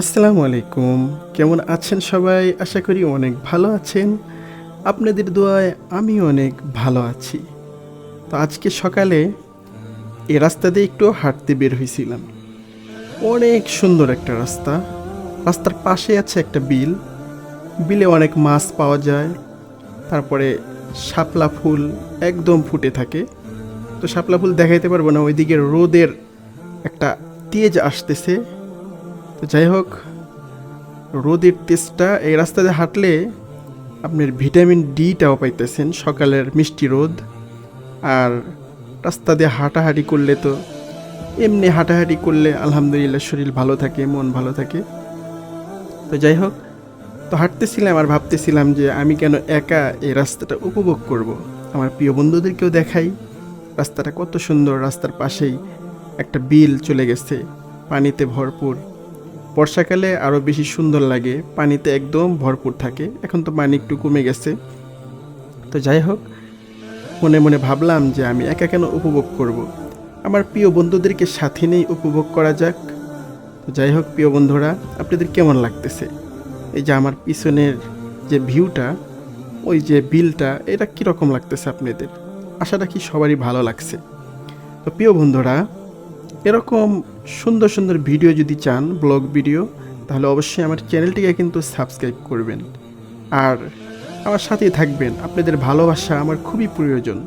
আসসালামু আলাইকুম। কেমন আছেন সবাই? আশা করি অনেক ভালো আছেন। আপনাদের দোয়ায় আমি অনেক ভালো আছি। তো আজকে সকালে এ রাস্তা দিয়ে একটু হাঁটতে বের হয়েছিলাম। অনেক সুন্দর একটা রাস্তা। রাস্তার পাশে আছে একটা বিল। বিলে অনেক মাছ পাওয়া যায়। তারপরে শাপলা ফুল একদম ফুটে থাকে। তো শাপলা ফুল দেখাইতে পারব না, ওইদিকে রোদের একটা তেজ আসতেছে। তো যাই হোক, রোদের তেজটা, এই রাস্তা দিয়ে হাঁটলে আপনার ভিটামিন ডিটাও পাইতেছেন, সকালের মিষ্টি রোদ। আর রাস্তা দিয়ে হাঁটাহাঁটি করলে তো এমনি হাঁটাহাঁটি করলে আলহামদুলিল্লাহ শরীর ভালো থাকে, মন ভালো থাকে। তো যাই হোক, তো হাঁটতেছিলাম আর ভাবতেছিলাম যে আমি কেন একা এই রাস্তাটা উপভোগ করব। আমার প্রিয় বন্ধুদেরকেও দেখাই, রাস্তাটা কত সুন্দর, রাস্তার পাশেই একটা বিল চলে গেছে, পানিতে ভরপুর। বর্ষাকালে আরও বেশি সুন্দর লাগে, পানিতে একদম ভরপুর থাকে, এখন তো পানি একটু কমে গেছে। তো যাই হোক, মনে মনে ভাবলাম যে আমি একা কেন উপভোগ করব। আমার প্রিয় বন্ধুদেরকে সাথে নেই উপভোগ করা যাক। তো যাই হোক, প্রিয় বন্ধুরা, আপনাদের কেমন লাগতেছে? এই যে আমার পিছনের যে ভিউটা, ওই যে বিলটা, এটা কীরকম লাগতেছে আপনাদের? আশা রাখি সবারই ভালো লাগছে। তো প্রিয় বন্ধুরা, এরকম সুন্দর সুন্দর ভিডিও যদি চান, ব্লগ ভিডিও, তাহলে অবশ্যই আমার চ্যানেলটিকে কিন্তু সাবস্ক্রাইব করবেন। আর আমার সাথেই থাকবেন। আপনাদের ভালোবাসা আমার খুবই প্রয়োজন।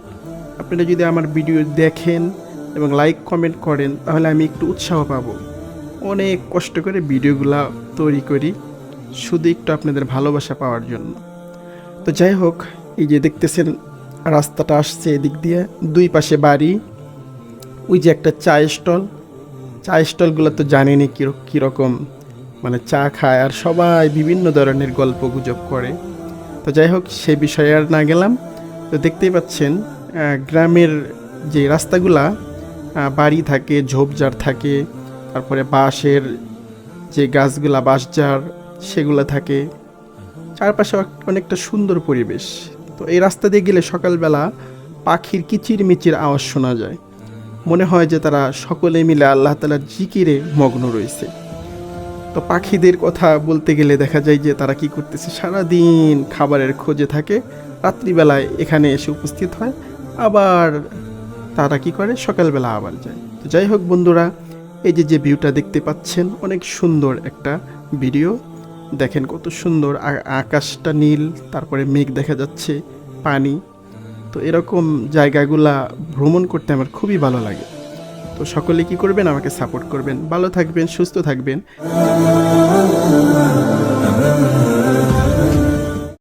আপনারা যদি আমার ভিডিও দেখেন এবং লাইক, কমেন্ট করেন, তাহলে আমি একটু উৎসাহ পাবো। অনেক কষ্ট করে ভিডিওগুলা তৈরি করি, শুধু একটু আপনাদের ভালোবাসা পাওয়ার জন্য। তো যাই হোক, এই যে দেখতেছেন, রাস্তাটা আসছে এদিক দিয়ে। দুই পাশে বাড়ি, ওই যে একটা চা স্টল। চা স্টলগুলো তো জানেনই কী কীরকম মানে চা খায় আর সবাই বিভিন্ন ধরনের গল্প গুজব করে। তো যাই হোক, সে বিষয়ে আর না গেলাম। তো দেখতেই পাচ্ছেন গ্রামের যে রাস্তাগুলা বাড়ি থাকে, ঝোপঝাড় থাকে, তারপরে বাঁশের যে গাছগুলা, বাঁশঝাড়, সেগুলো থাকে। চারপাশে অনেকটা সুন্দর পরিবেশ। তো এই রাস্তা দিয়ে গেলে সকালবেলা পাখির কিচির মিচির আওয়াজ শোনা যায়। মনে হয় যে তারা সকলে মিলে আল্লাহ তালার জিকিরে মগ্ন রয়েছে। তো পাখিদের কথা বলতে গেলে দেখা যায় যে তারা কি করতেছে? সারাদিন খাবারের খোঁজে থাকে, রাত্রিবেলায় এখানে এসে উপস্থিত হয়, আবার তারা কি করে? সকালবেলা আবার যায়। তো যাই হোক বন্ধুরা, এই যে যে ভিউটা দেখতে পাচ্ছেন, অনেক সুন্দর একটা ভিডিও। দেখেন কত সুন্দর আকাশটা নীল, তারপরে মেঘ দেখা যাচ্ছে, পানি। তো এরকম জায়গাগুলা ভ্রমণ করতে আমার খুবই ভালো লাগে। তো সকলে কি করবেন? আমাকে সাপোর্ট করবেন। ভালো থাকবেন, সুস্থ থাকবেন।